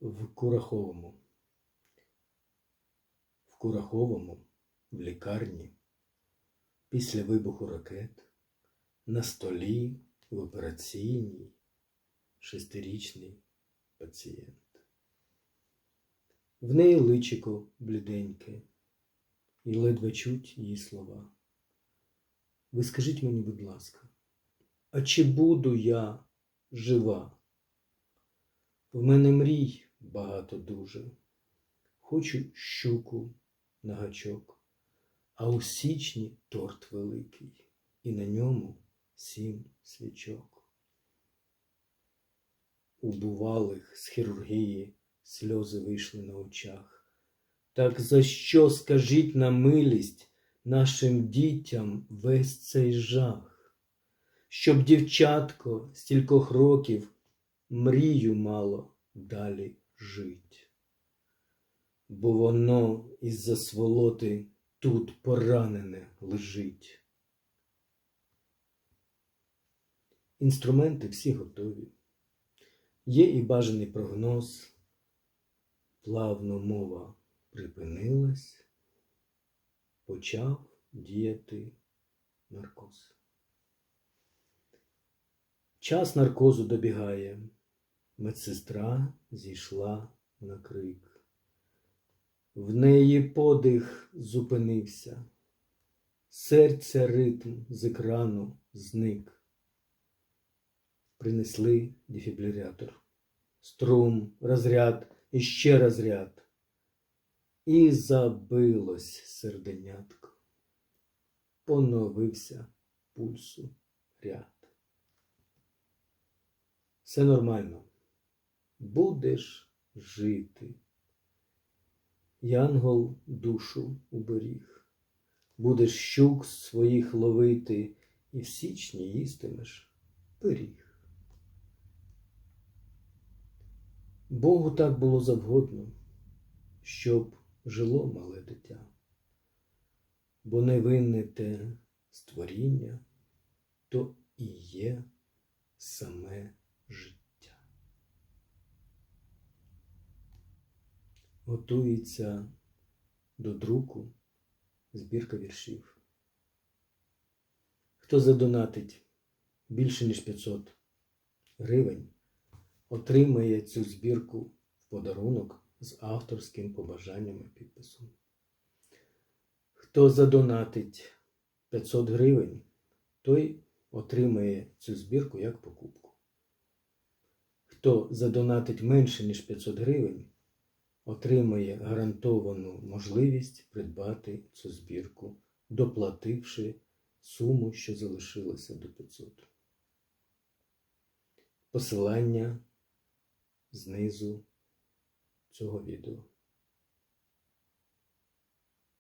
в Кураховому. В Кураховому, в лікарні, після вибуху ракет, на столі в операційній шестирічний пацієнт. В неї личико бліденьке, і ледве чуть її слова. Ви скажіть мені, будь ласка, а чи буду я жива? В мене мрій багато дуже. Хочу щуку на гачок, а у січні торт великий, і на ньому сім свічок. У бувалих з хірургії сльози вийшли на очах. Так за що скажіть на милість нашим дітям весь цей жах? Щоб дівчатко стількох років мрію мало далі жить. Бо воно із-за сволоти тут поранене лежить. Інструменти всі готові. Є і бажаний прогноз. Плавно мова припинилась, почав діяти наркоз. Час наркозу добігає, медсестра зійшла на крик. В неї подих зупинився, серця ритм з екрану зник. Принесли дефібрилятор, струм, розряд і ще розряд. І забилось серденятко. Поновився пульсу ряд. Все нормально. Будеш жити. Янгол душу уберіг. Будеш щук своїх ловити, і в січні їстимеш пиріг. Богу так було завгодно, щоб жило мале дитя, бо невинне те створіння, то і є саме Готується до друку збірка віршів. Хто задонатить більше, ніж 500 гривень, отримає цю збірку в подарунок з авторським побажанням і підписом. Хто задонатить 500 гривень, той отримає цю збірку як покупку. Хто задонатить менше, ніж 500 гривень, отримає гарантовану можливість придбати цю збірку, доплативши суму, що залишилася до 500. Посилання знизу цього відео.